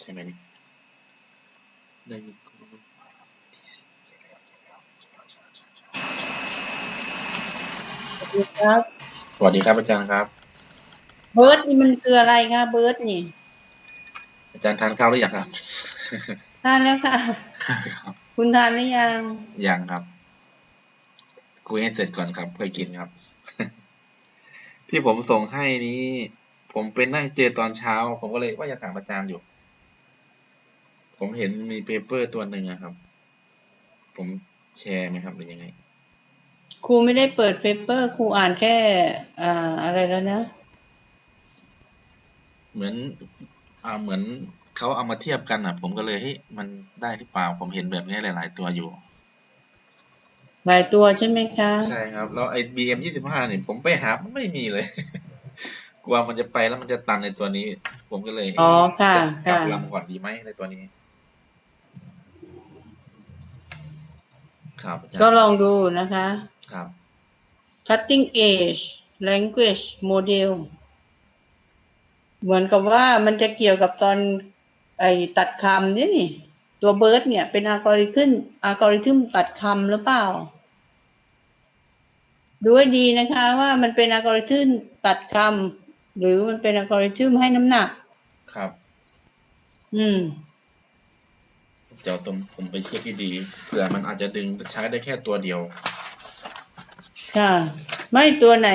ใช่ไหมนี่ได้มีคนที่สิบเจ็ดแล้วเจ็ดแล้วครับสวัสดีครับอาจารย์ครับ เบิร์ดนี่มันคืออะไรคะเบิร์ดนี่ อาจารย์ทานข้าวหรือยังครับทานแล้วค่ะครับคุณทานหรือยังยังครับคุยให้เสร็จก่อนครับค่อยกินครับ ที่ผมส่งให้นี้ ผมเป็นนั่งเจอตอนเช้า ผมก็เลยว่าอยากถามอาจารย์อยู่ ผมเห็นมีเปเปอร์ตัวหนึ่งอะครับ ผมแชร์ไหมครับหรือยังไง ครูไม่ได้เปิดเปเปอร์ครูอ่านแค่อ่าอะไรแล้วนะ เหมือน อ่าเหมือนเขาเอามาเทียบกันอะ ผมก็เลยเฮ้ยมันได้หรือเปล่า ผมเห็นแบบนี้หลาย ๆ ตัวอยู่ หลายตัวใช่ไหมคะ ใช่ครับ แล้วไอ้ BM ยี่สิบห้าเนี่ยผมไปหามันไม่มีเลย กลัวมันจะไปแล้วมันจะตันในตัวนี้ ผมก็เลยอ๋อค่ะกลับค่ะลำก่อนดีไหมในตัวนี้ ครับอาจารย์ก็ลองดูนะคะ ครับ cutting edge language model เหมือนกับว่ามันจะเกี่ยวกับตอนไอ้ตัดคำนี่นี่ ตัวเบิร์ดเนี่ยเป็นอัลกอริทึมอัลกอริทึมตัดคำหรือเปล่า ดูให้ดีนะคะว่ามันเป็นอัลกอริทึมตัดคำหรือมันเป็นอัลกอริทึมให้น้ำหนัก ครับ อืมเดี๋ยวตรงผมไปเช็คดีๆเผื่อมันอาจจะดึงใช้ได้แค่ตัวเดียว ค่ะ ไม่ตัวไหน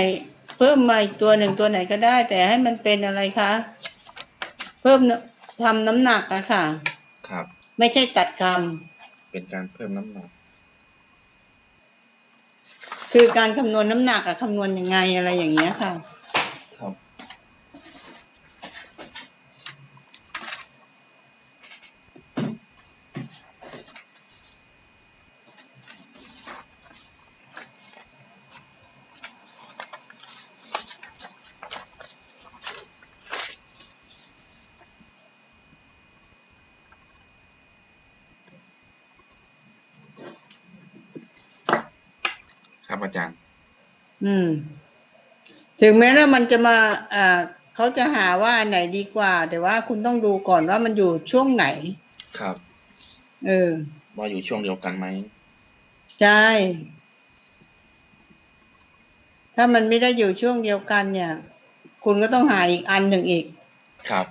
เพิ่มมาอีกตัวหนึ่งตัวไหนก็ได้ แต่ให้มันเป็นอะไรคะ เพิ่มน้ำทำน้ำหนักอะค่ะ ครับ ไม่ใช่ตัดคเป็นการเพิ่มน้ำหนักำคือการคำนวณน้ำหนักอะคำนวณยังไงอะไรอย่างเงี้ยค่ะ ครับ ครับอาจารย์ อืม ถึงแม้ว่ามันจะมาอ่าเขาจะหาว่าอันไหนดีกว่า แต่ว่าคุณต้องดูก่อนว่ามันอยู่ช่วงไหน ครับ เออ ว่าอยู่ช่วงเดียวกันไหมใช่ถ้ามันไม่ได้อยู่ช่วงเดียวกันเนี่ย คุณก็ต้องหาอีกอันหนึ่งอีก ครับ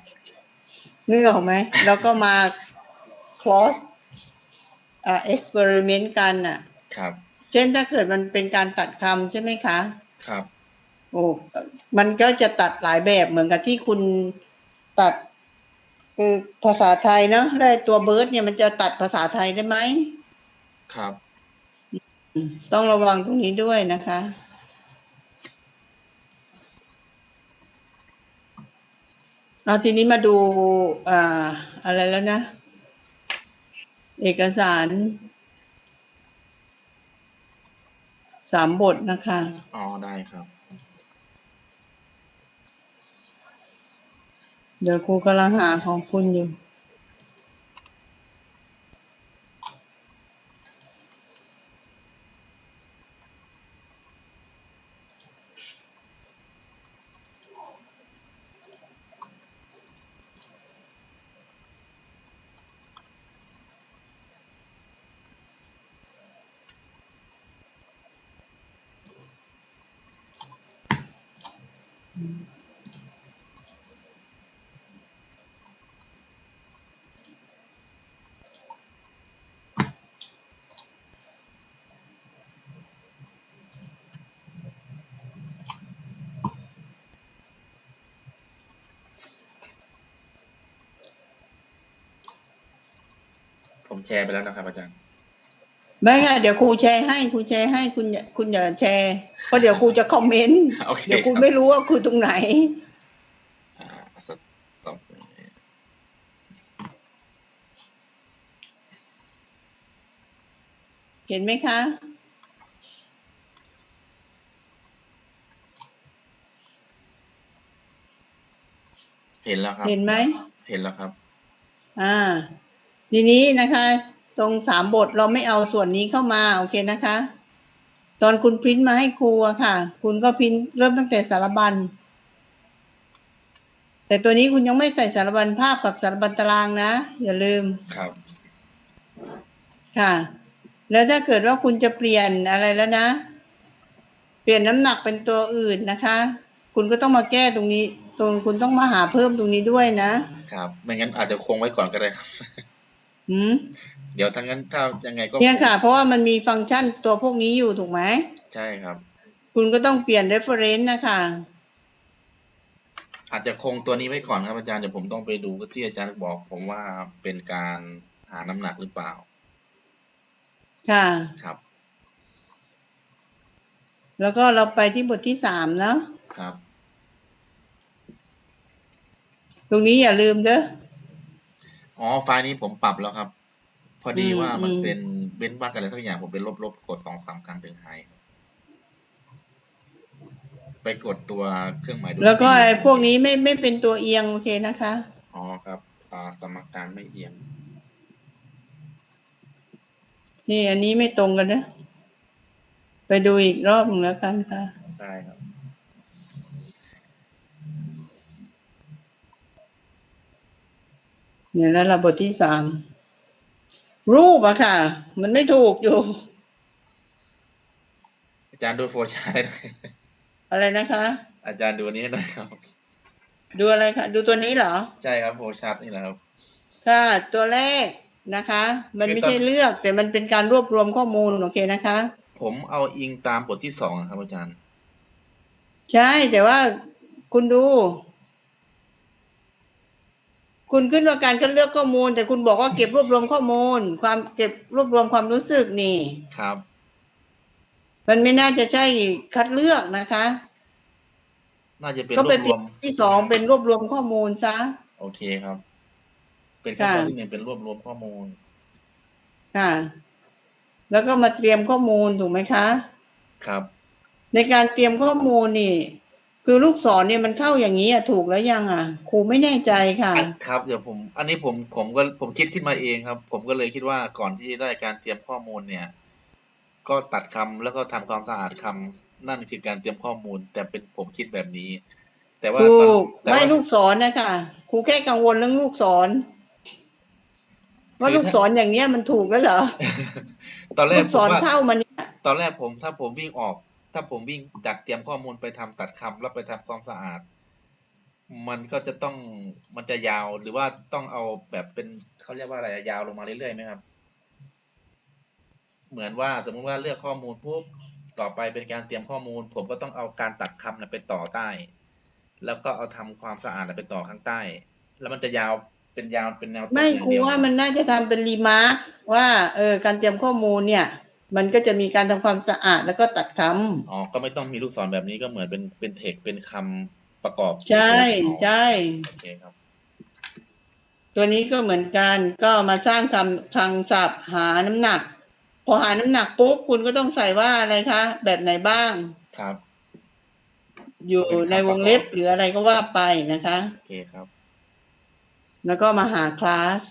นึกออกไหมแล้วก็มา cross อ่า experiment กันอะ ครับ เช่นถ้าเกิดมันเป็นการตัดคำใช่ไหมคะ ครับ โอ้มันก็จะตัดหลายแบบเหมือนกับที่คุณตัด คือภาษาไทยเนาะได้ตัวเบิร์ดเนี่ยมันจะตัดภาษาไทยได้ไหมครับอืมต้องระวังตรงนี้ด้วยนะคะเอาทีนี้มาดูอ่าอะไรแล้วนะ เอกสารสามบทนะคะ อ๋อ ได้ครับ เดี๋ยวครูกำลังหาของคุณอยู่ ชร์ไปแล้วนะครับอาจารย์ไม่ค่ะเดี๋ยวครูแชร์ให้ครูแชร์ให้คุณอย่าคุณอย่าแชร์เพราะเดี๋ยวครูจะคอมเมนต์โอเคเดี๋ยวครูครับไม่รู้ว่าคือตรงไหนอ่าสต็อปเห็นไหมคะ เห็นแล้วครับ เห็นไหม เห็นแล้วครับ อ่า ทีนี้นะคะตรงสามบทเราไม่เอาส่วนนี้เข้ามาโอเคนะคะ ตอนคุณพริ้นมาให้ครูอะค่ะ คุณก็พริ้นเริ่มตั้งแต่สารบัญ แต่ตัวนี้คุณยังไม่ใส่สารบัญภาพกับสารบัญตารางนะ อย่าลืมครับค่ะ แล้วถ้าเกิดว่าคุณจะเปลี่ยนอะไรแล้วนะ เปลี่ยนน้ำหนักเป็นตัวอื่นนะคะ คุณก็ต้องมาแก้ตรงนี้ ตรงคุณต้องมาหาเพิ่มตรงนี้ด้วยนะครับ ไม่งั้นอาจจะคงไว้ก่อนก็ได้ครับ หืมเดี๋ยวทั้างนั้นถ้ายังไงก็เนี่ยค่ะ เพราะว่ามันมีฟังก์ชันตัวพวกนี้อยู่ถูกไหม ใช่ครับ คุณก็ต้องเปลี่ยน reference นะคะอาจจะคงตัวนี้ไว้ก่อนครับอาจารย์เดี๋ยวผมต้องไปดูที่อาจารย์บอก ผมว่าเป็นการหาน้ำหนักหรือเปล่า ค่ะ ครับ แล้วก็เราไปที่บทที่สามเนาะครับ ตรงนี้อย่าลืมเด้อ อ๋อไฟล์นี้ผมปรับแล้วครับ พอดีอืมว่ามันอืมเป็นเว้นวรรคอะไรทักอย่างผมเป็นลบๆกดสองสามครั้งถึงหายไปกดตัวเครื่องหมายดูแล้วก็ไอ้พวกนี้ไม่ไม่เป็นตัวเอียงโอเคนะคะ อ๋อครับอ่าสมการไม่เอียง นี่อันนี้ไม่ตรงกันนะ ไปดูอีกรอบหนึ่งแล้วกันค่ะ ได้ครับ เนี่ยแล้วเราบทที่สามรูปอะค่ะ มันไม่ถูกอยู่ อาจารย์ดูโฟล์ชาร์ตได้ไหมอะไรนะคะ อาจารย์ดูอันนี้หน่อยครับ ดูอะไรคะดูตัวนี้เหรอ ใช่ครับโฟล์ชาร์ตนี่แหละครับค่ะตัวแรกนะคะ มันไม่ใช่เลือกแต่มันเป็นการรวบรวมข้อมูลโอเคนะคะ ผมเอาอิงตามบทที่สองอะครับอาจารย์ ใช่แต่ว่าคุณดู คุณขึ้นว่าการคัดเลือกข้อมูล แต่คุณบอกว่าเก็บรวบรวมข้อมูล ความเก็บรวบรวมความรู้สึกนี่ ครับ มันไม่น่าจะใช่คัดเลือกนะคะ น่าจะเป็นก็รไปวบรเปลี่วยนมที่สองเป็นรวบรวมข้อมูลซะ โอเคครับ เป็นขั้นตอนค่ะ ที่หนึ่งเป็นรวบรวมข้อมูล ค่ะ แล้วก็มาเตรียมข้อมูลถูกไหมคะ ครับ ในการเตรียมข้อมูลนี่ คือลูกศรเนี่ยมันเข้าอย่างนี้อะถูกแล้วยังอะ ครูไม่แน่ใจค่ะ ครับ เดี๋ยวผม อันนี้ผมผมก็ผมคิดขึ้นมาเองครับ ผมก็เลยคิดว่าก่อนที่จะได้การเตรียมข้อมูลเนี่ย ก็ตัดคำแล้วก็ทำความสะอาดคำนั่นคือการเตรียมข้อมูล แต่เป็นผมคิดแบบนี้ แต่ว่าถูตอนกแต่ไม่ว่าลูกศรนะคะครูแค่กังวลเรื่องลูกศรว่าลูกศรอย่างเนี้ยมันถูกแล้วเหรอตอนแรลูกกผศมรว่าเข้ามาเนี่ยตอนแรกผมถ้าผมวิ่งออก ถ้าผมวิ่งจากเตรียมข้อมูลไปทำตัดคำแล้วไปทำความสะอาด มันก็จะต้องมันจะยาวหรือว่าต้องเอาแบบเป็นเขาเรียกว่าอะไรยาวลงมาเรื่อยๆไหมครับ เหมือนว่าสมมุติว่าเลือกข้อมูลปุ๊บต่อไปเป็นการเตรียมข้อมูล ผมก็ต้องเอาการตัดคำนะไปต่อใต้ แล้วก็เอาทำความสะอาดนะไปต่อข้างใต้ แล้วมันจะยาวเป็นยาวเป็นแนวตรงไม่ย่างครูว่ามันน่าจะทำเป็นรีมาร์กว่าเออการเตรียมข้อมูลเนี่ย มันก็จะมีการทำความสะอาดแล้วก็ตัดคำอ๋อ ก็ไม่ต้องมีลูกศรแบบนี้ก็เหมือนเป็นเป็นเทคเป็นคำประกอบ ใช่อ๋อใช่โอเคครับ ตัวนี้ก็เหมือนกันก็มาสร้างคำทางศัพท์หาน้ำหนัก พอหาน้ำหนักปุ๊บคุณก็ต้องใส่ว่าอะไรคะแบบไหนบ้างครับ อยู่ในวงเล็บหรืออะไรก็ว่าไปนะคะโอเคครับ แล้วก็มาหาคลาส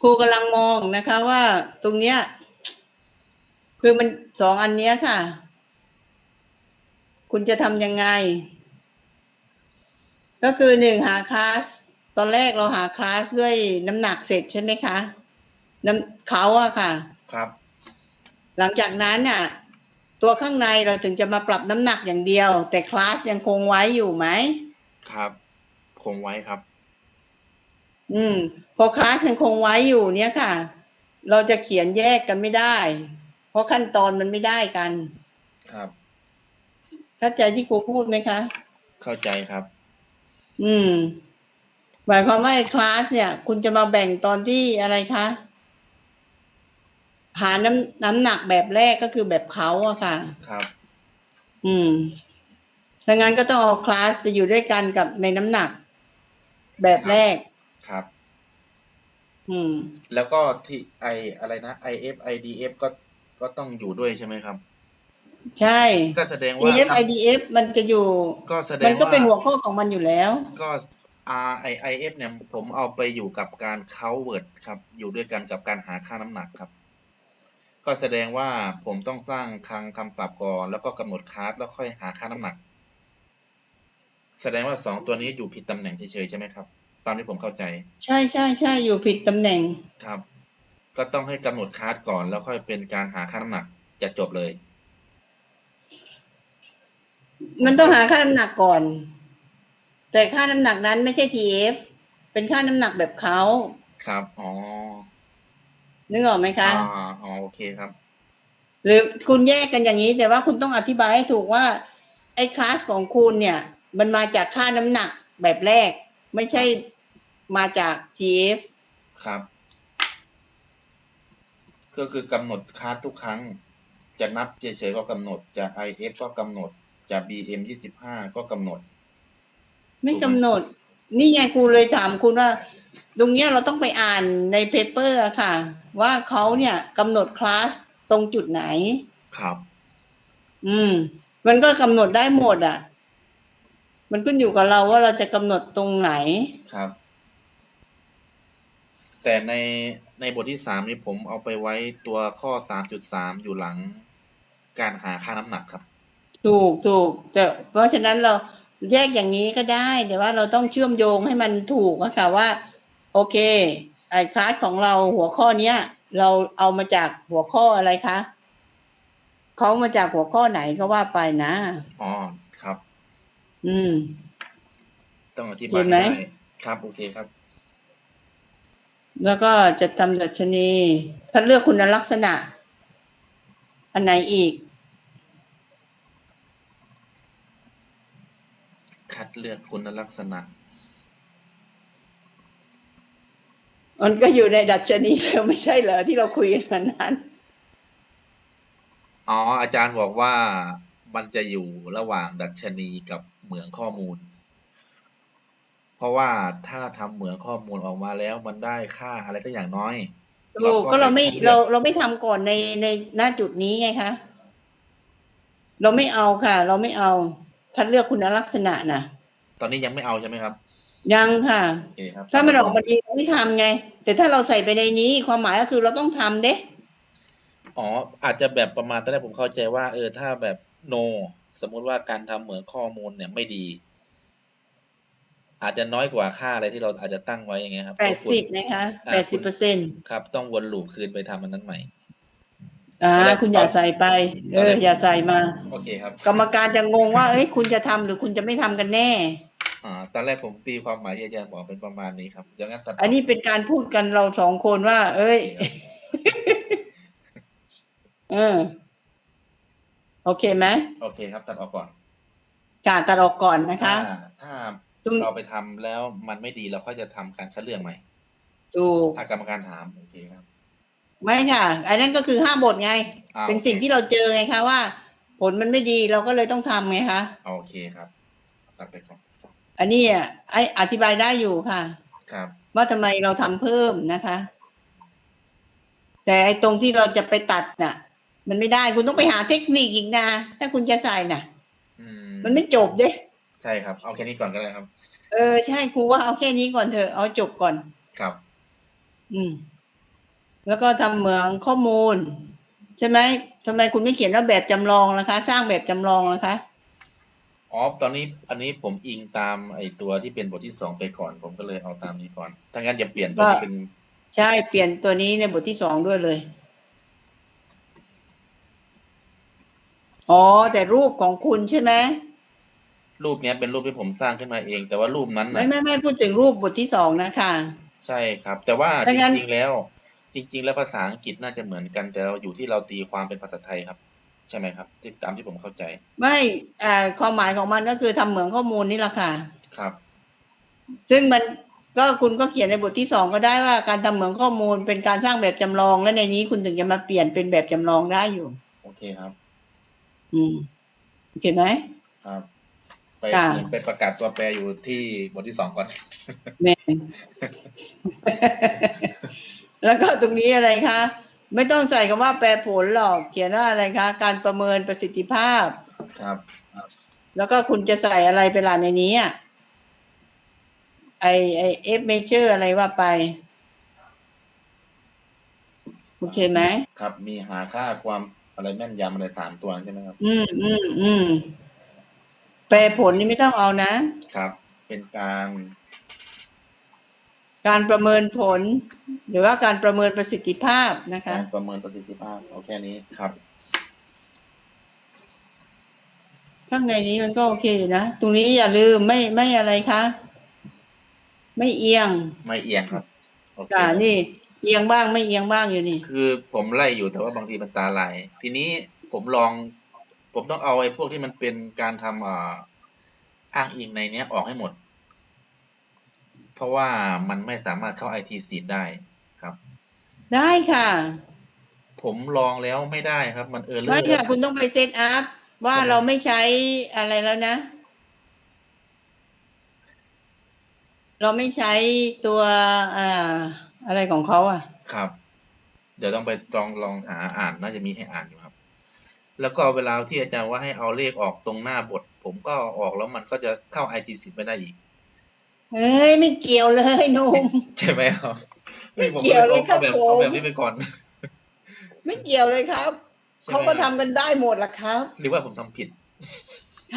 ครูกำลังมองนะคะว่าตรงเนี้ย คือมันสองอันเนี้ยค่ะ คุณจะทำยังไง ก็คือหนึ่งหาคลาส ตอนแรกเราหาคลาสด้วยน้ำหนักเสร็จใช่ไหมคะ น้ำเขาอะค่ะ ครับ หลังจากนั้นน่ะ ตัวข้างในเราถึงจะมาปรับน้ำหนักอย่างเดียว แต่คลาสยังคงไว้อยู่ไหม ครับ คงไว้ครับ อืม พอคลาสยังคงไว้อยู่เนี่ยค่ะ เราจะเขียนแยกกันไม่ได้ เพราะขั้นตอนมันไม่ได้กัน ครับ เข้าใจที่ครูพูดไหมคะ เข้าใจครับ อืมหมายความว่าคลาสเนี่ย คุณจะมาแบ่งตอนที่อะไรคะหาน้ำน้ำหนักแบบแรกก็คือแบบเขาอะค่ะ ครับ อืมดังนั้นก็ต้องเอาคลาสไปอยู่ด้วยกันกับในน้ำหนัก แบบแรก ครับ อืม แล้วก็ที่ไออะไรนะ IF IDF ก็ ก็ต้องอยู่ด้วยใช่ไหมครับ ใช่ก็แสดงว่า EF IDF มันจะอยู่ ก็แสดมังนก็ว่าเป็นหัวข้อของมันอยู่แล้ว ก็ R I I F เนี่ยผมเอาไปอยู่กับการ count word ครับ อยู่ด้วยกันกับการหาค่าน้ำหนักครับ ก็แสดงว่าผมต้องสร้างคลังคำศัพท์ก่อนแล้วก็กำหนดคลาสแล้วค่อยหาค่าน้ำหนัก แสดงว่าสองตัวนี้อยู่ผิดตำแหน่งเฉยๆใช่ไหมครับ ตามที่ผมเข้าใจ ใช่ใช่ใช่อยู่ผิดตำแหน่ง ครับ ก็ต้องให้กำหนดคลาสก่อน แล้วค่อยเป็นการหาค่าน้ำหนักจะจบเลย มันต้องหาค่าน้ำหนักก่อน แต่ค่าน้ำหนักนั้นไม่ใช่ TF เป็นค่าน้ำหนักแบบเขาครับอ๋อนึกออกไหมคะอ่าอ๋อโอเคครับ หรือคุณแยกกันอย่างนี้ แต่ว่าคุณต้องอธิบายให้ถูกว่า ไอ้คลาสของคุณเนี่ย มันมาจากค่าน้ำหนักแบบแรก ไม่ใช่มาจาก TF ครับ ก็คือกำหนดคลาสทุกครั้ง จะนับเฉยๆก็กำหนด จะ IF ก็กำหนด จะ BM ยี่สิบห้าก็กำหนด ไม่กำหนด นี่ไงครูเลยถามคุณว่า ตรงเนี้ยเราต้องไปอ่านในเปเปอร์อะค่ะ ว่าเขาเนี่ยกำหนดคลาสตรงจุดไหน ครับ อืม มันก็กำหนดได้หมดอะ มันขึ้นอยู่กับเราว่าเราจะกำหนดตรงไหน ครับ แต่ใน ในบทที่สามนี้ผมเอาไปไว้ตัวข้อสามจุดสามอยู่หลังการหาค่าน้ำหนักครับ ถูกถูกแต่เพราะฉะนั้นเราแยกอย่างนี้ก็ได้แต่ว่าเราต้องเชื่อมโยงให้มันถูกอะค่ะว่า โอเค ไอ้คลาสของเราหัวข้อเนี้ย เราเอามาจากหัวข้ออะไรคะเขามาจากหัวข้อไหนก็ว่าไปนะอ๋อครับ อืม ต้องอธิบาเห็ยนไหมได้ครับ โอเคครับ แล้วก็จะทำดัชนีถ้าเลือกคุณลักษณะ อันไหนอีก คัดเลือกคุณลักษณะ มันก็อยู่ในดัชนีแล้วไม่ใช่เหรอที่เราคุยกันมานานอ๋อ อาจารย์บอกว่ามันจะอยู่ระหว่างดัชนีกับเหมืองข้อมูล เพราะว่าถ้าทำเหมืองข้อมูลออกมาแล้วมันได้ค่าอะไรสักอย่างน้อยถูกก็เราไม่ไปคัดลืเราอกเราไม่ทำก่อนในในหน้าจุดนี้ไงคะเราไม่เอาค่ะ เราไม่เอาคัดเลือกคุณลักษณะนะตอนนี้ยังไม่เอาใช่ไหมครับ ยังค่ะโอเคครับถ้ามันออกมาดีเราไม่ทำไง แต่ถ้าเราใส่ไปในนี้ความหมายก็คือเราต้องทำเด้อ๋ออาจจะแบบประมาณตอนแรกผมเข้าใจว่า เออถ้าแบบ no สมมุติว่าการทำเหมืองข้อมูลเนี่ยไม่ดี อาจจะน้อยกว่าค่าอะไรที่เราอาจจะตั้งไว้อย่างเงี้ยครับแปดก็ควรสิบนะคะอ่าแปดสิบเปอร์เซ็นต์ครับต้องวนลูปคืนไปทำอันนั้นใหม่อ่าตอนแรกคุณอย่าใส่ไป เอตอนอแรกอย่าใส่มาโอเคครับ กรรมการจะงงว่า เอ้ยคุณจะทำหรือคุณจะไม่ทำกันแน่ อ่า ตอนแรกผมตีความหมายที่อาจารย์บอกเป็นประมาณนี้ครับเดี๋ยวงั้นตัดอันนี้เป็นการพูดกันเราสองคนว่า เอ้ยเออโอเคไหมโอเคครับ ตัดออกก่อนการตัดออกก่อนนะคะถ้า ถ้าตรงเราไปทำแล้วมันไม่ดีเราก็จะทำการคัดเลือกใหม่ถูกถ้ากรรมการถามโอเคครับ ไม่ค่ะอันนั้นก็คือห้าบทไงอ่าเป็นสิ่งที่เราเจอไงคะว่า ผลมันไม่ดีเราก็เลยต้องทำไงคะโอเคครับตัดไปก่อนอันนี้อะไออธิบายได้อยู่ค่ะ ครับ ว่าทำไมเราทำเพิ่มนะคะ แต่ไอตรงที่เราจะไปตัดน่ะ มันไม่ได้คุณต้องไปหาเทคนิคอีกนะถ้าคุณจะใส่น่ะอืมันไม่จบเด้ ใช่ครับ เอาแค่นี้ก่อนก็ได้ครับ เออใช่ครูว่าเอาแค่นี้ก่อนเถอะเอาจบก่อนครับ อืม แล้วก็ทำเหมืองข้อมูล ใช่ไหมทำไมคุณไม่เขียนว่าแบบจำลองล่ะคะ สร้างแบบจำลองล่ะคะอ๋อตอนนี้อันนี้ผมอิงตามไอตัวที่เป็นบทที่สองไปก่อน ผมก็เลยเอาตามนี้ก่อนถ้างั้นอย่าเปลี่ยนตัวที่เป็นใช่เปลี่ยนตัวนี้ในบทที่สองด้วยเลยอ๋อแต่รูปของคุณใช่ไหม รูปเนี้ยเป็นรูปที่ผมสร้างขึ้นมาเอง แต่ว่ารูปนั้นไม่นะไม่ไม่พูดถึงรูปบทที่สองนะคะ ใช่ครับ แต่ว่าถ้าจงั้น ริงๆแล้ว จริง ๆ แล้วภาษาอังกฤษน่าจะเหมือนกัน แต่เราอยู่ที่เราตีความเป็นภาษาไทยครับ ใช่ไหมครับที่ตามที่ผมเข้าใจไม่อ่าความหมายของมันก็คือทำเหมืองข้อมูลนี่แหละค่ะ ครับ ซึ่งมันก็คุณก็เขียนในบทที่สองก็ได้ว่าการทำเหมืองข้อมูลเป็นการสร้างแบบจำลอง และในนี้คุณถึงจะมาเปลี่ยนเป็นแบบจำลองได้อยู่ โอเคครับ อืมโอเคไหม ครับ ไปค่ะเหมือนไปประกาศตัวแปรอยู่ที่บทที่สองก่อนแม่แล้วก็ตรงนี้อะไรคะ ไม่ต้องใส่คำว่าแปรผลหรอก เขียนว่าอะไรคะ การประเมินประสิทธิภาพ ครับ แล้วก็คุณจะใส่อะไรไปล่ะในนี้อะไอไอเอฟเมเจอร์อะไรว่าไป โอเคไหมครับ มีหาค่าความอะไรแม่นยำอะไรสามตัวใช่ไหมครับ อืมอืมอืม แปรผลนี่ไม่ต้องเอานะ ครับ เป็นการการประเมินผล หรือว่าการประเมินประสิทธิภาพนะคะการประเมินประสิทธิภาพเอาแค่นี้ครับ ข้างในนี้มันก็โอเคอยู่นะ ตรงนี้อย่าลืมไม่ไม่อะไรคะ ไม่เอียงไม่เอียงครับโอเคอ่านี่ เอียงบ้างไม่เอียงบ้างอยู่นี่ คือผมไล่อยู่แต่ว่าบางทีมันตาลาย ทีนี้ผมลอง ผมต้องเอาไอ้พวกที่มันเป็นการทำอ่าอ้างอิงในเนี้ยออกให้หมด เพราะว่ามันไม่สามารถเข้าไอทีซีดได้ครับ ได้ค่ะ ผมลองแล้วไม่ได้ครับ มันเออเลไม่ยค่ะ คุณต้องไปเซตอัพว่าใช่ไหมเราไม่ใช้อะไรแล้วนะ เราไม่ใช้ตัวอ่าอะไรของเขาอะ ครับ เดี๋ยวต้องไปลองลองหาอ่านน่าจะมีให้อ่านอยู่ครับ แล้วก็เวลาที่อาจารย์ว่าให้เอาเลขออกตรงหน้าบท ผมก็เอาออกแล้วมันก็จะเข้าไอทีซีไม่ได้อีก เอ้ยไม่เกี่ยวเลยหนุ่มใช่ไหมครับ ไม่เกี่ยวเลยครับอาแบบผมเอาแบบนี้ไปก่อน ไม่เกี่ยวเลยครับใช่ไหมเขาก็ทำกันได้หมดละครับ หรือว่าผมทำผิด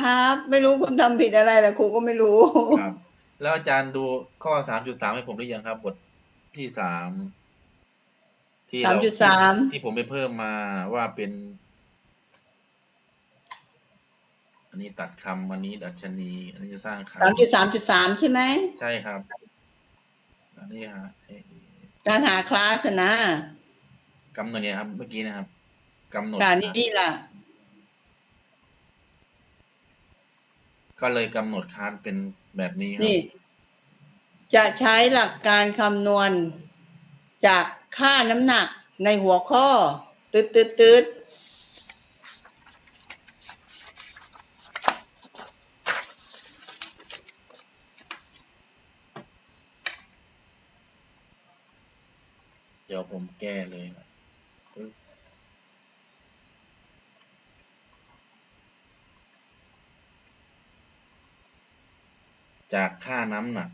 ครับ ไม่รู้คุณทำผิดอะไรแต่ครูก็ไม่รู้ครับแล้วอาจารย์ดูข้อสามจุดสามให้ผมหรือยังครับ บทที่สามที่เร3.3ที่ผมไปเพิ่มมาว่าเป็น อันนี้ตัดคำอันนี้ดัชนี อันนี้จะสร้างคสามจุดสามจุดสามใช่ไหมำใช่ครับ อันนี้ฮะไอ้การหาคลาสอะนะกำหนดเนี่ยครับ เมื่อกี้นะครับกำหนดค่ะนี่นี่ล่ะ ก็เลยกำหนดคานเป็นแบบนี้ครับนี่จะใช้หลักการคำนวณจากค่าน้ำหนักในหัวข้อตืดตืดตืด เดี๋ยวผมแก้เลยครับปึ๊บจากค่าน้ำหนัก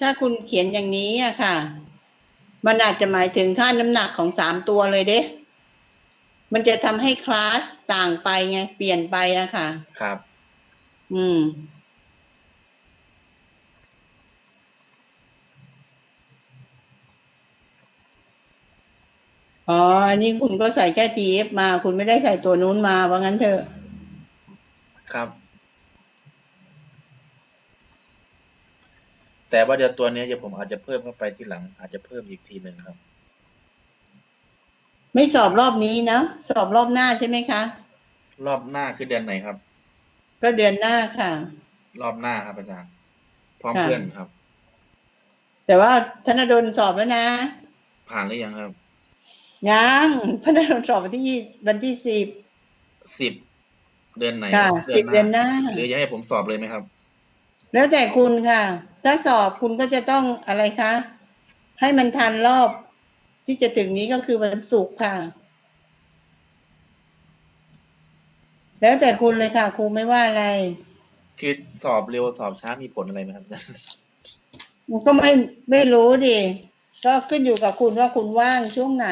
ถ้าคุณเขียนอย่างนี้อะค่ะ มันอาจจะหมายถึงค่าน้ำหนักของสามตัวเลยเด้ มันจะทำให้คลาสต่างไปไง เปลี่ยนไปอะค่ะ ครับ อืม อ๋อ อันนี้คุณก็ใส่แค่ TF มา คุณไม่ได้ใส่ตัวนู้นมา ว่างั้นเถอะ ครับ แต่ว่าเดี๋ยวตัวเนี้ยเดี๋ยวผมอาจจะเพิ่มเข้าไปที่หลัง อาจจะเพิ่มอีกทีหนึ่งครับ ไม่สอบรอบนี้นะ สอบรอบหน้าใช่ไหมคะ รอบหน้าคือเดือนไหนครับ ก็เดือนหน้าค่ะ รอบหน้าครับอาจารย์ พร้อมค่ะ เพื่อนครับ แต่ว่าธนดลสอบแล้วนะ ผ่านหรือยังครับ ยังธนดลสอบวันที่ยี่วันที่สิบสิบเดือนไหนค่ะรับสิบเดือนหน้าหรือจะให้ผมสอบเลยไหมครับ แล้วแต่คุณค่ะ ถ้าสอบคุณก็จะต้องอะไรคะให้มันทันรอบ ที่จะถึงนี้ก็คือวันศุกร์ค่ะ แล้วแต่คุณเลยค่ะครูไม่ว่าอะไร คือสอบเร็วสอบช้ามีผลอะไรไหมครับมันก็ไม่ไม่รู้ดิ ก็ขึ้นอยู่กับคุณว่าคุณว่างช่วงไหน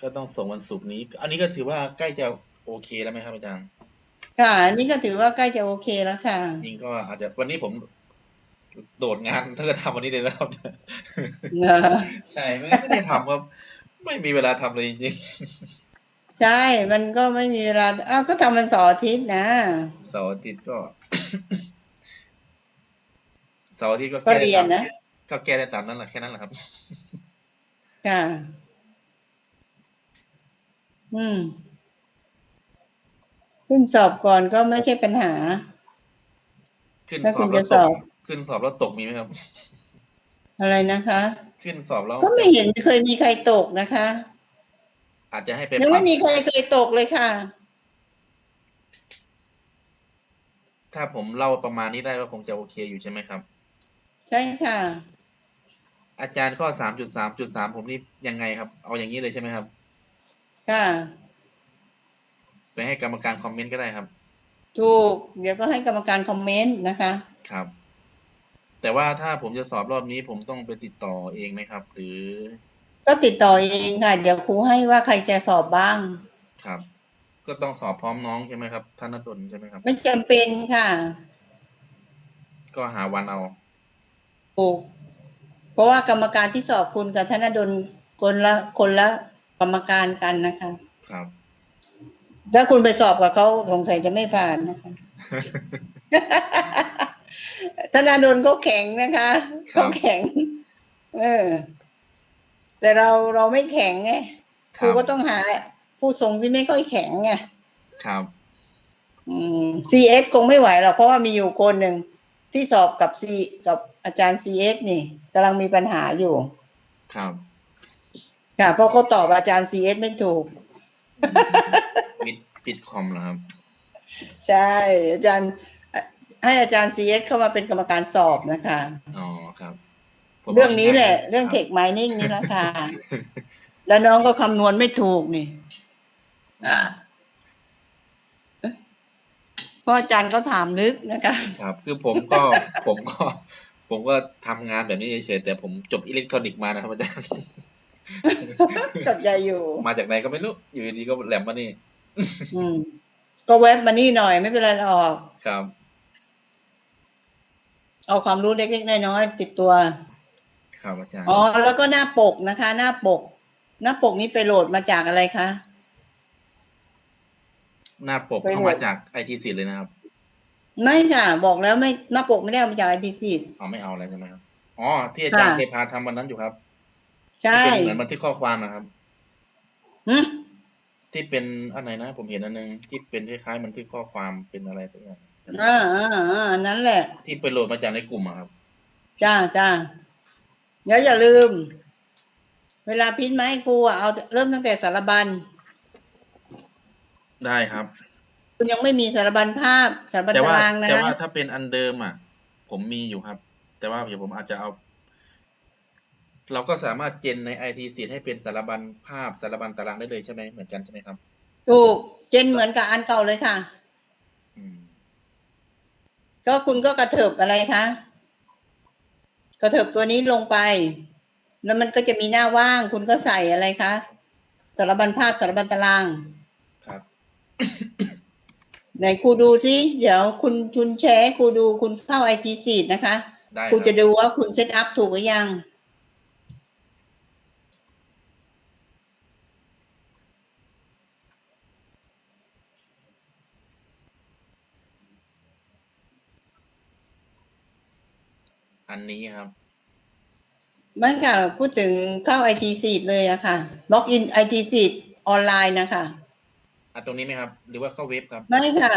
ก็ต้องส่งวันศุกร์นี้ อันนี้ก็ถือว่าใกล้จะโอเคแล้วไหมครับอาจารย์ ค่ะ อันนี้ก็ถือว่าใกล้จะโอเคแล้วค่ะ จริงก็อาจจะวันนี้ผมโดดงานถ้าเกิดทำวันนี้เลยแล้วครับเออใช่ไม่ไม่ได้ทำครับ ไม่มีเวลาทำเลยจริงใช่ มันก็ไม่มีเวลา อ้าว ก็ทำวันเสาร์อาทิตย์นะๆเสาร์อาทิตย์ก็ เสาร์อาทิตย์ก็ก็แก้ได้เรียนตามนะก็แก้ได้ตามนั้นแหละแค่นั้นแหละครับค่ะอืมขึ้นสอบก่อนก็ไม่ใช่ปัญหา ขึ้นถ้าสคุอบณแล้วจะตสอกบขึ้นสอบแล้วตกมีไหมครับ อะไรนะคะ ขึ้นสอบแล้วก็ไม่เห็นเคยมีใครตกนะคะ อาจจะให้ไปยังไม่ปรับมีใครเคยตกเลยค่ะ ถ้าผมเล่าประมาณนี้ได้ก็คงจะโอเคอยู่ใช่ไหมครับ ใช่ค่ะ อาจารย์ข้อสามจุดสามจุดสามผมนี่ยังไงครับ เอาอย่างนี้เลยใช่ไหมครับ ค่ะ ไปให้กรรมการคอมเมนต์ก็ได้ครับ ถูก เดี๋ยวก็ให้กรรมการคอมเมนต์นะคะ ครับ แต่ว่าถ้าผมจะสอบรอบนี้ผมต้องไปติดต่อเองไหมครับ หรือ ก็ติดต่อเองค่ะ เดี๋ยวครูให้ว่าใครจะสอบบ้าง ครับ ก็ต้องสอบพร้อมน้องใช่ไหมครับธนดลใช่ไหมครับ ไม่จำเป็นค่ะ ก็หาวันเอา ถูกเพราะว่ากรรมการที่สอบคุณกับธนดลคนละคนละกรรมการกันนะคะ ครับ ถ้าคุณไปสอบกับเขาสงสัยจะไม่ผ่านนะคะธนาดลก็แข็งนะคะครัเขาบแข็ง เออ แต่เราเราไม่แข็งไงคครูรับก็ต้องหา ผู้ทรงที่ไม่ค่อยแข็งไงครับ อืม CS คงไม่ไหวหรอกเพราะว่ามีอยู่คนหนึ่งที่สอบกับ C กับ อาจารย์ CS นี่กำลังมีปัญหาอยู่ ครับ ค่ะเพราะเขาตอบอาจารย์ CS ไม่ถูกวิดปิดคอมเหรอครับ ใช่ อาจารย์ให้อาจารย์ CS เข้ามาเป็นกรรมการสอบนะคะ อ๋อครับผมเรื่องนี้แหละาง่ายๆเรื่องคบเทคไมนิ่งนี่แหละค่ะ แล้วน้องก็คำนวณไม่ถูกนี่อะเพราะอาจารย์ก็ถามลึกนะคะ ครับ คือผมก็ผมก็ ผมก็ทำงานแบบนี้เฉยๆแต่ผมจบอิเล็กทรอนิกส์มานะครับอาจารย์ตกใจอยู่ มาจากไหนก็ไม่รู้ อยู่ดีๆก็แหลมมานี่อืมก็แวบมานี่หน่อยไม่เป็นไรหรอกครับ เอาความรู้เล็กๆน้อยๆติดตัวครับอาจารย์อ๋อแล้วก็หน้าปกนะคะ หน้าปก หน้าปกนี้ไปโหลดมาจากอะไรคะหน้าปกไปโหลดเข้ามาจากไอทีสิเลยนะครับ ไม่ค่ะ บอกแล้วไม่หน้าปกไม่ได้เอามาจากไอทีซีเอาไม่เอาอะไรใช่ไหมครับอ๋อที่อาจารย์ค่ะเคยพาทำวันนั้นอยู่ครับ ใช่ที่เป็นเหมือนบันทึกข้อความนะครับหึที่เป็นอะไรนะ ผมเห็นอันนึงที่เป็นคล้ายๆบันทึกข้อความเป็นอะไรสักอย่างอ่าอ่าอ่านั่นแหละ ที่ไปโหลดมาจากในกลุ่มอะครับ จ้าจ้าเดี๋ยวอย่าลืม เวลาพิมพ์มาให้ครูอะเอาเริ่มตั้งแต่สารบัญได้ครับ คุณยังไม่มีสารบัญภาพสารบัญแต่ว่าตารางนะแต่ว่าถ้าเป็นอันเดิมอะ ผมมีอยู่ครับ แต่ว่าเดี๋ยวผมอาจจะเอา เราก็สามารถเจนในไอทีสีให้เป็นสารบัญภาพสารบัญตารางได้เลยใช่ไหมเหมือนกันใช่ไหมครับ ถูกเจนเหมือนกับอันเก่าเลยค่ะอืมก็คุณก็กระเถิบอะไรคะกระเถิบตัวนี้ลงไป แล้วมันก็จะมีหน้าว่าง คุณก็ใส่อะไรคะสารบัญภาพสารบัญตารางครับ ไหนครูดูสิเดี๋ยวคุณคุณแชร์ให้ครูดูคุณเข้าไอทีซีนะคะได้ครูคจะรับดูว่าคุณเซตอัพถูกหรือยัง อันนี้ครับไม่ค่ะพูดถึงเข้าไอทีซีเลยอะค่ะล็อกอินไอทีซีออนไลน์นะคะ อะตรงนี้ไหมครับ หรือว่าเข้าเว็บครับ ไม่ค่ะ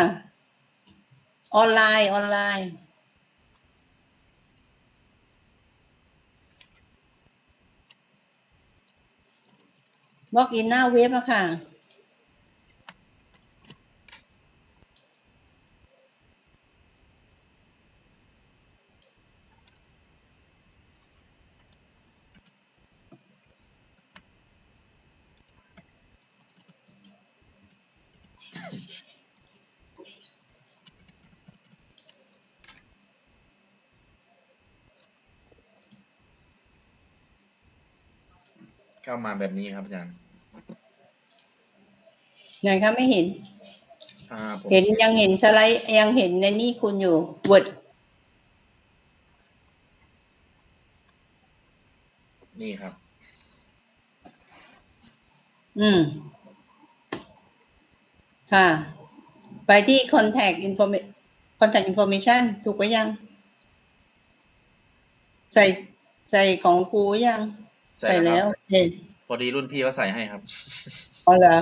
ออนไลน์ออนไลน์ล็อกอินหน้าเว็บอะค่ะ เข้ามาแบบนี้ครับอาจารย์ไหนคะไม่เห็น อ่าผมเห็นยังเห็นสไลด์ยังเห็นในนี่คุณอยู่ Word นี่ครับ อืม ค่ะ ไปที่ contact information contact information ถูกไหมยัง ใส่ใส่ของครูยัง ใส่แล้วครับเห็นพอดีรุ่นพี่เขาใส่ให้ครับอ๋อเหรอ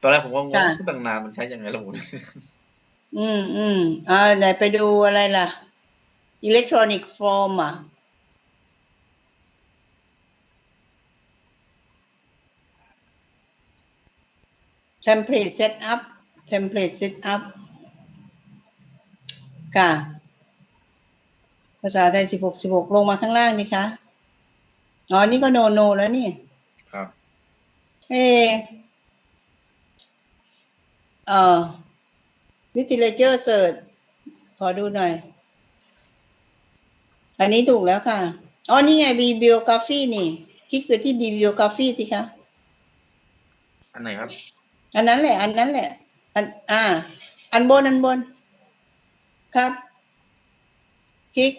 ตอนแรกผมก็งงจ้ะตั้งนานมันใช้ยังไงระบบอืมอืมอ่าไหนไปดูอะไรล่ะ electronic form อะ template setup template setup ค่ะ ภาษาไทยสิบหกสิบหกลงมาข้างล่างนี่คะอ๋อ นี่ก็โนโนแล้วนี่ ครับ เออเออ literature search ขอดูหน่อย อันนี้ถูกแล้วค่ะ อ๋อ นี่ไง bibliography นี่ คลิกไปที่ bibliography สิคะ อันไหนครับ อันนั้นแหละ อันนั้นแหละ อัน อ่า อันบน อันบน ครับ คลิก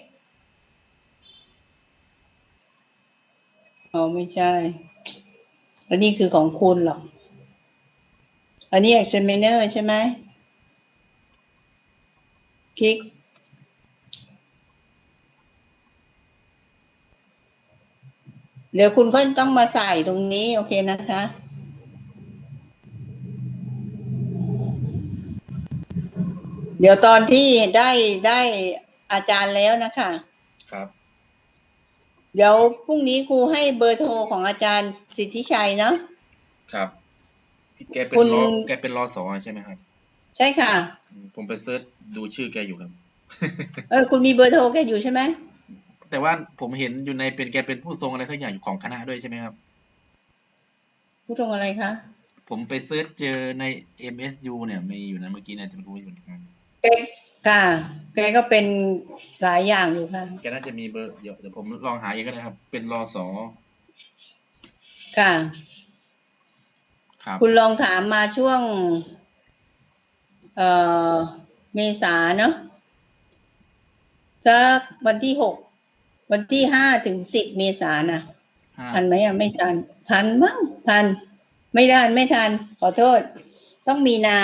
อ๋อไม่ใช่อันนี้คือของคุณหรอกอันนี้ examiner ใช่ไหม คลิก เดี๋ยวคุณก็ต้องมาใส่ตรงนี้ โอเคนะคะเดี๋ยวตอนที่ได้ได้อาจารย์แล้วนะคะ เดี๋ยวพรุ่งนี้ครูให้เบอร์โทรของอาจารย์สิทธิชัยเนาะ ครับ ที่แกเป็นคุณ รอแกเป็นรอสอใช่ไหมครับใช่ค่ะ อืมผมไปเซิร์ชดูชื่อแกอยู่ครับ เออคุณมีเบอร์โทรแกอยู่ใช่ไหมแต่ว่าผมเห็นอยู่ในเป็นแกเป็นผู้ทรงอะไรสักอย่างอยู่ของคณะด้วยใช่ไหมครับ ผู้ตรงอะไรคะผมไปเซิร์ชเจอใน MSU เนี่ยมีอยู่นะเมื่อกี้เนี่ยจะไม่รู้อยู่นะครับ แกค่ะแกก็เป็นหลายอย่างอยู่ค่ะแกน่าจะมีเบอร์เดี๋ยวเดี๋ยวผมลองหาเองก็ได้ครับ เป็นรอสอค่ะครับคุณลองถามมาช่วง เอ่อเมษาเนาะสักวันที่หกวันที่ห้าถึงสิบเมษานะห้าทันไหมอะไม่ทันทันมั้งทัน ไม่ทันไม่ทันขอโทษ ต้องมีนา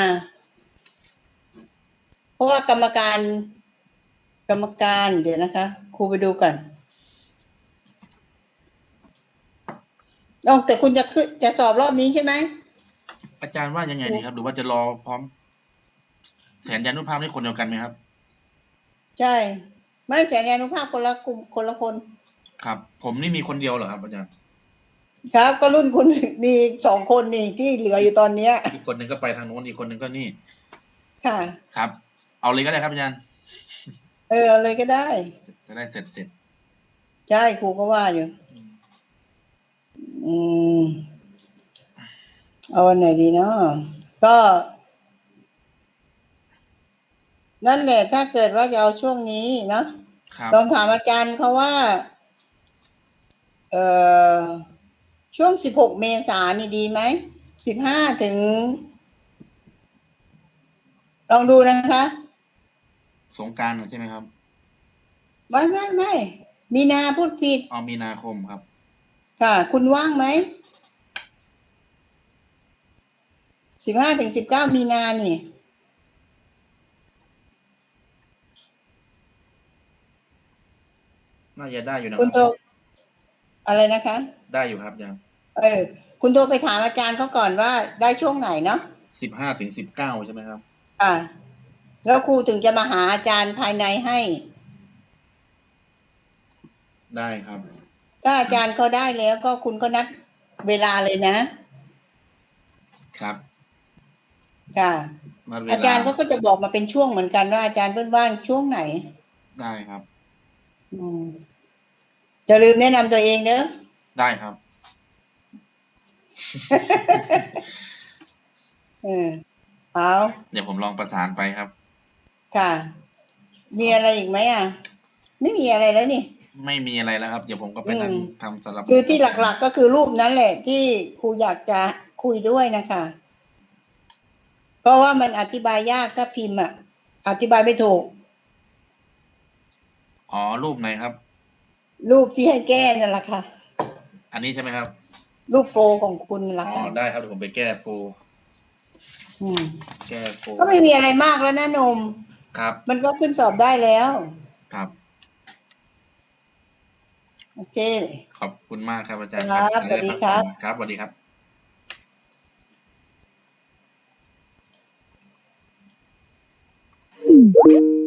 เพราะว่ากรรมการกรรมการเดี๋ยวนะคะ ครูไปดูก่อนอ๋อแต่คุณจะขึ้นจะสอบรอบนี้ใช่ไหมอาจารย์ว่ายังไงดีครับ หรือว่าจะรอพร้อม แสนยานุภาพให้คนเดียวกันไหมครับ ใช่ ไม่แสดงอนุภาพคนละกลุ่มคนละคน ครับ ผมนี่มีคนเดียวเหรอครับอาจารย์ ครับ ก็รุ่นคุณมีสองคนนี่ที่เหลืออยู่ตอนเนี้ยอีกคนหนึ่งก็ไปทางโน้นอีกคนหนึ่งก็นี่ ค่ะ ครับ เอาเลยก็ได้ครับอาจารย์เออเอาเลยก็ได้จะจะได้เสร็จเสร็จใช่ครูก็ว่าอยู่ อืมเอาวันไหนดีเนาะก็ นั่นแหละถ้าเกิดว่าจะเอาช่วงนี้เนาะครับลองถามอาจารย์เขาว่า เอ่อช่วงสิบหกเมษายนนี่ดีไหมสิบห้าถึง ลองดูนะคะ สงกรารใช่ไหมครับ ไม่ไม่ไม่มีนาพูดผิดเอามีนาคมครับ ค่ะ คุณว่างไหมสิบห้าถึงสิบเก้ามีนานี่น่าจะได้อยู่นะคคุรัณโทรอะไรนะคะ ได้อยู่ครับอาจารย์เออ คุณโทรไปถามอาจารย์เขาก่อนว่าได้ช่วงไหนเนาะสิบห้าถึงสิบเก้าใช่ไหมครับ อ่า แล้วครูถึงจะมาหาอาจารย์ภายในให้ ได้ครับถ้าอาจารย์เขาได้แล้วก็คุณก็นัดเวลาเลยนะ ครับค่ะนัดเวลอาจารย์ก็ก็จะบอกมาเป็นช่วงเหมือนกันว่าอาจารย์เพื่อนว่างช่วงไหน ได้ครับ อืมจะลืมแนะนำตัวเองเนอะได้ครับเออเอาเดี๋ยวผมลองประสานไปครับ ค่ะ มีอะไรอีกไหมอะ ไม่มีอะไรแล้วนี่ ไม่มีอะไรแล้วครับ เดี๋ยวผมก็ไปนั่งอืม ทำสลับคือที่หลักๆก็คือรูปนั้นแหละ ที่ครูอยากจะคุยด้วยนะคะ เพราะว่ามันอธิบายยากถ้าพิมพ์อะ อธิบายไม่ถูก อ๋อรูปไหนครับ รูปที่ให้แก้นั่นแหละค่ะ อันนี้ใช่ไหมครับรูปโฟล์ของคุณนั่นแหละอ๋อค่ะได้ครับเดี๋ยวผมไปแก้โฟล์อืมแก้โฟล์ก็ไม่มีอะไรมากแล้วนะนม ครับ มันก็ขึ้นสอบได้แล้ว ครับ โอเค ขอบคุณมากครับอาจารย์ครับสวัสดีครับ ครับสวัสดีครับ